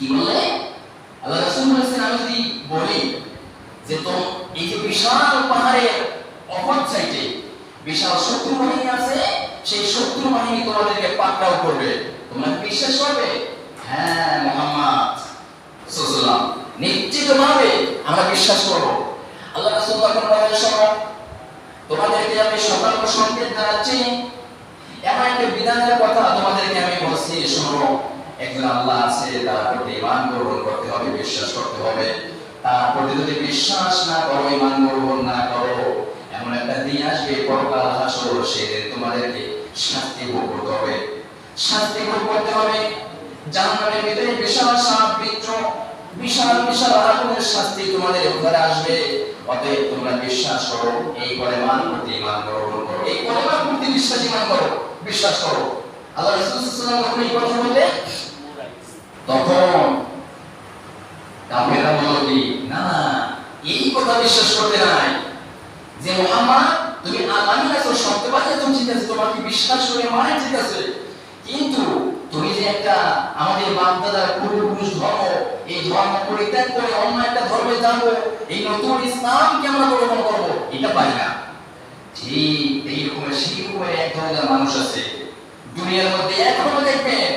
কি বলে আল্লাহ রাসূল বলেছেন, আমি যদি বলি যে তো এই যে বিশাল পাহাড়ে অপর সাইডে বিশাল শত্রু বাহিনী আছে, সেই শত্রু বাহিনী তোমাদেরকে পাকড়াও করবে। তোমরা বিশ্বাস করবে? হ্যাঁ মোহাম্মদ সাল্লাল্লাহু নিশ্চিতভাবে আমরা বিশ্বাস করব। আল্লাহ রাসূল তখন বলেন, শোনো, তোমাদেরকে আমি সতর্ক সংকেত জানাচ্ছি এমন একটা বিধানের কথা তোমাদেরকে আমি বলছি, শোনো। একজন আল্লাহ আছে, তার প্রতি ইমান গ্রহণ করতে হবে, বিশ্বাস করতে হবে। তার প্রতি যদি বিশ্বাস না করো ইমান গ্রহণ না করো, এমন একটা দিন আসবে, পরকাল হাসর সেদিন তোমাদেরকে শাস্তি ভোগ করতে হবে। শাস্তি ভোগ করতে হবে। জাহান্নামের ভিতরে বিশাল সাপ বিচ্ছ বিশাল বিশাল আগুনের শাস্তি তোমাদের ঘরে আসবে। অতএব তোমরা বিশ্বাস করো, এই করে মান প্রতি ইমান গ্রহণ করো। এই করে মান প্রতি বিশ্বাস ইমান করো, বিশ্বাস করো। আল্লাহ রাসূল সাল্লাল্লাহু আলাইহি ওয়াসাল্লাম কথা বললেন তখন কাফেররা বলল কি, না, এই কথা বিশ্বাস করতে নাই যে মোহাম্মদ, তুমি আমানি আছো সত্যবাদী আছো ঠিক আছে তোমাকে বিশ্বাস করে মানে ঠিক আছে কিন্তু তুমি যে একটা আমাদের বাপদাদার পূর্বপুরুষ ধর্ম, এই ধর্ম পরিত্যাগ করে অন্য একটা ধর্মে যাব, এই নতুন ইসলামকে আমরা গ্রহণ করব, এটা পারি না। ঠিক এই রকমের সেই এক ধরনের মানুষ আছে। দুনিয়ার মধ্যে এখনও দেখবেন